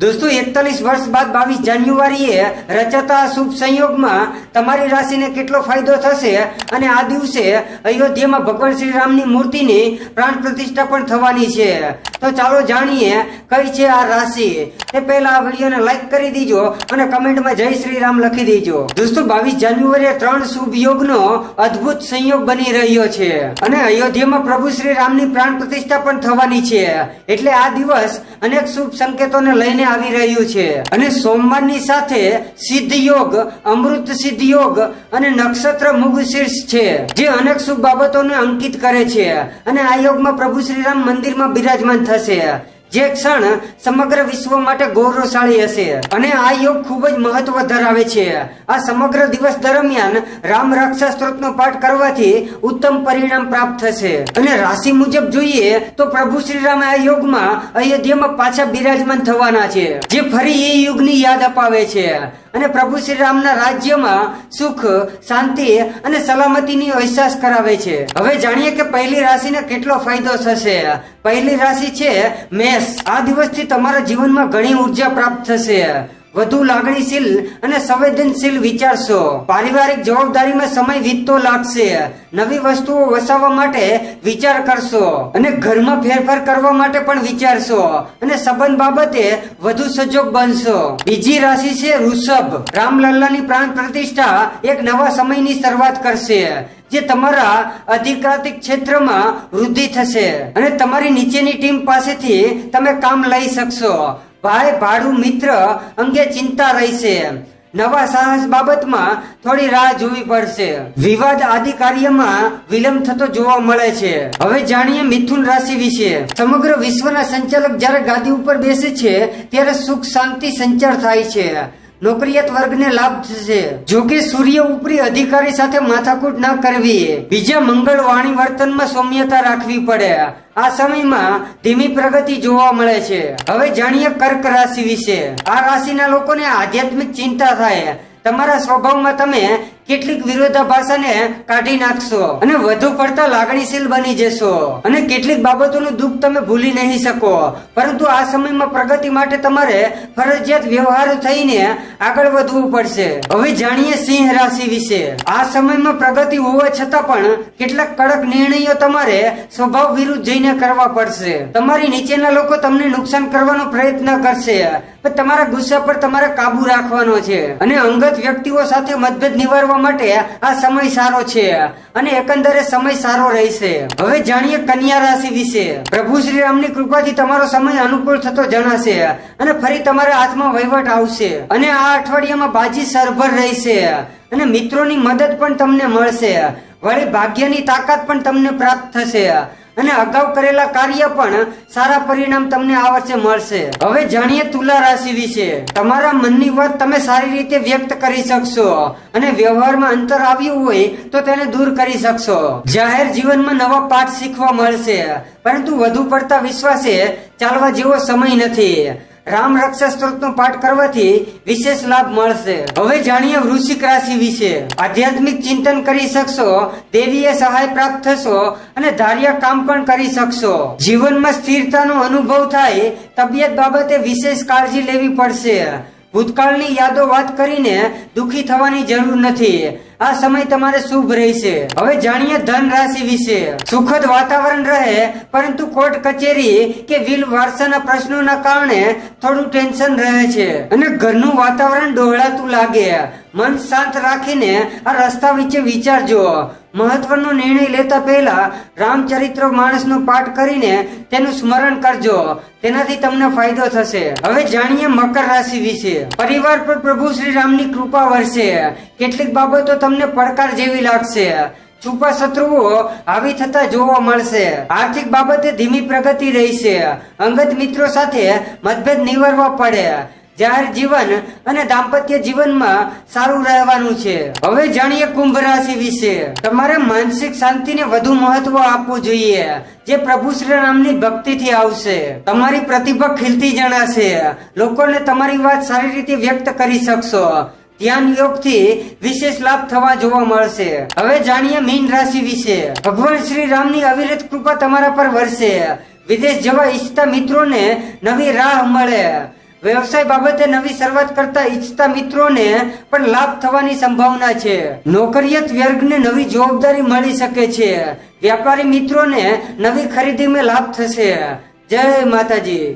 દોસ્તો, એકતાલીસ વર્ષ બાદ બાવીસ જાન્યુઆરીએ રચાતા શુભ સંયોગમાં તમારી રાશિને કેટલો ફાયદો થશે અને આ દિવસે અયોધ્યામાં ભગવાન શ્રી રામની મૂર્તિની પ્રાણ પ્રતિષ્ઠા પણ થવાની છે. તો ચાલો જાણીએ કઈ છે આ રાશિ. તે પહેલા આ વિડીયોને લાઈક કરી દીજો અને કમેન્ટમાં જય શ્રી રામ લખી દેજો. દોસ્તો, બાવીસ જાન્યુઆરીએ ત્રણ શુભ યોગનો અદ્ભુત સંયોગ બની રહ્યો છે અને અયોધ્યામાં પ્રભુ શ્રી રામની પ્રાણ પ્રતિષ્ઠા પણ થવાની છે. એટલે આ દિવસ અનેક શુભ સંકેતોને લઈને આવી રહ્યું છે. અને સોમવારની સાથે સિદ્ધ યોગ અમૃત સિદ્ધ યોગ અને નક્ષત્ર મુગ શીર્ષ છે, જે અનેક શુભ બાબતોને અંકિત કરે છે. અને આ યોગમાં પ્રભુ શ્રીરામ મંદિરમાં બિરાજમાન થશે. જે ક્ષણ સમગ્ર વિશ્વ માટે ગૌરવશાળી હશે. અને આ યોગ ખૂબ જ મહત્વ ધરાવે છે. આ સમગ્ર દિવસ દરમિયાન રામ રક્ષા સ્ત્રોતનો પાઠ કરવાથી ઉત્તમ પરિણામ પ્રાપ્ત થશે. અને રાશિ મુજબ જોઈએ તો પ્રભુ શ્રી રામ આ યોગમાં અયોધ્યામાં પાછા બિરાજમાન થવાના છે. જે ફરી એ યુગની યાદ અપાવે છે. અને પ્રભુ શ્રી રામના રાજ્યમાં સુખ, શાંતિ અને સલામતીની અહેસાસ કરાવે છે. હવે જાણીએ કે પહેલી રાશિને કેટલો ફાયદો થશે. પહેલી રાશિ છે મેષ. આ દિવસથી તમારા જીવનમાં ઘણી ઊર્જા પ્રાપ્ત થશે. વધુ લાગણીશીલ અને સંવેદનશીલ વિચારશો. પારિવારિક જવાબદારીમાં સમય વીતતો લાગશે. નવી વસ્તુઓ વસાવવા માટે વિચાર કરશો અને ઘરમાં ફેરફાર કરવા માટે પણ વિચારશો અને સંબંધ બાબતે વધુ સજોગ બનશો. બીજી રાશિ છે વૃષભ. રામલલ્લાની પ્રાણ પ્રતિષ્ઠા એક નવા સમયની શરૂઆત કરશે, જે તમારા અધિકારિક ક્ષેત્રમાં વૃદ્ધિ થશે અને તમારી નીચેની ટીમ પાસેથી તમે કામ લઈ શકશો. ભાઈ, ભાડું મિત્ર અંગે ચિંતા રહેશે. નવા સાહસ બાબતમાં થોડી રાહ જોવી પડશે. વિવાદ આદિ કાર્યમાં વિલંબ થતો જોવા મળે છે. હવે જાણીએ મિથુન રાશિ વિશે. સમગ્ર વિશ્વના સંચાલક જ્યારે ગાદી ઉપર બેસે છે, ત્યારે સુખ, શાંતિ, સંચાર થાય છે. નોકરિયાત વર્ગને લાભ થશે. જોકે સૂર્ય ઉપરી અધિકારી સાથે માથાકૂટ ન કરવી બીજા મંગળ વાણી વર્તનમાં સૌમ્યતા રાખવી પડે. આ સમયમાં ધીમી પ્રગતિ જોવા મળે છે. હવે જાણીએ કર્ક રાશિ વિશે. આ રાશિના લોકોને આધ્યાત્મિક ચિંતા થાય. તમારા સ્વભાવમાં તમે કેટલીક વિરોધાભાસને કાઢી નાખશો અને વધુ પડતા લાગણીશીલ બની જશો. અને કેટલીક બાબતોનું દુઃખ તમે ભૂલી નહીં શકો. પરંતુ આ સમયમાં પ્રગતિ માટે તમારે ફરજિયાત વ્યવહાર થઈને આગળ વધવું પડશે. હવે જાણીએ સિંહ રાશિ વિશે. આ સમયમાં પ્રગતિ હોવા છતાં પણ કેટલાક કડક નિર્ણયો તમારે સ્વભાવ વિરુદ્ધ જઈને કરવા પડશે. તમારી નીચેના લોકો તમને નુકસાન કરવાનો પ્રયત્ન કરશે તમારા ગુસ્સા પર તમારે કાબુ રાખવાનો છે. અને અંગત વ્યક્તિઓ સાથે મતભેદ નિવારવા માટે આ સમય સારો છે અને એકંદરે સમય સારો રહેશે. હવે જાણીએ કન્યા રાશિ વિશે. પ્રભુ શ્રી રામની કૃપાથી તમારો સમય અનુકૂળ થતો જણાશે અને ફરી તમારા હાથમાં વહીવટ આવશે. અને આ અઠવાડિયામાં બાજી સરભર રહેશે અને મિત્રોની મદદ પણ તમને મળશે. વળી ભાગ્યની તાકાત પણ તમને પ્રાપ્ત થશે. અને અગાઉ કરેલા કાર્ય પણ સારા પરિણામ તમને આ વર્ષે મળશે. હવે જાણીએ તુલા રાશિ વિશે. તમારા મનની વાત તમે સારી રીતે વ્યક્ત કરી શકશો અને વ્યવહારમાં અંતર આવ્યું હોય તો તેને દૂર કરી શકશો. જાહેર જીવનમાં નવા પાઠ શીખવા મળશે. પરંતુ વધુ પડતા વિશ્વાસે ચાલવા જેવો સમય નથી. રામ રક્ષા સ્ત્રોતનો પાઠ કરવાથી વિશેષ લાભ મળશે. હવે જાણીએ વૃશ્ચિક રાશિ વિશે. આધ્યાત્મિક ચિંતન કરી શકશો, દેવીએ સહાય પ્રાપ્ત થશો અને ધાર્યા કામ પણ કરી શકશો. જીવનમાં સ્થિરતાનો અનુભવ થાય, તબિયત બાબતે વિશેષ કાળજી લેવી પડશે. ભૂતકાળની યાદો વાત કરીને દુખી થવાની જરૂર નથી. આ સમય તમારે શુભ રહેશે. હવે જાણીએ ધન રાશિ વિશે. સુખદ વાતાવરણ રહે, પરંતુ કોર્ટ કચેરી કે વિલ વારસાના પ્રશ્નોના કારણે થોડું ટેન્શન રહે છે. અને ઘરનું વાતાવરણ ડોહળાતું લાગે. મન શાંત રાખીને આ રસ્તા વિશે વિચારજો. મહત્વનો નિર્ણય લેતા પહેલા રામચરિત્ર માણસનો પાઠ કરીને તેનું સ્મરણ કરજો. તેનાથી તમને ફાયદો થશે. હવે જાણીએ મકર રાશિ વિશે. પરિવાર પર પ્રભુ શ્રી રામની કૃપા વરસે. કેટલીક બાબતો તમને પડકાર જેવી લાગશે. છુપા શત્રુઓ આવી થતા જોવા મળશે. આર્થિક બાબતે ધીમી પ્રગતિ રહેશે. અંગત મિત્રો સાથે મતભેદ નિવારવા પડે. જાહેર જીવન અને દાંપત્ય જીવનમાં સારું રહેવાનું છે. હવે જાણીએ કુંભ રાશિ વિશે. તમારે માનસિક શાંતિને વધુ મહત્વ આપવું જોઈએ. જે પ્રભુ શ્રી રામની ભક્તિથી આવશે. તમારી પ્રતિભા ખીલતી જણાશે. લોકોને તમારી વાત સારી રીતે વ્યક્ત કરી શકશો. ધ્યાન યોગથી વિશેષ લાભ થવા જોવા મળશે. હવે જાણીએ મીન રાશિ વિશે. ભગવાન શ્રી રામની અવિરત કૃપા તમારા પર વરસે. વિદેશ જવા ઈચ્છતા મિત્રોને નવી રાહ મળે. વ્યવસાય બાબતે નવી શરૂઆત કરતા ઈચ્છતા મિત્રોને પણ લાભ થવાની સંભાવના છે. નોકરિયત વર્ગને નવી જવાબદારી મળી શકે છે. વ્યાપારી મિત્રોને નવી ખરીદીમાં લાભ થશે. જય માતાજી.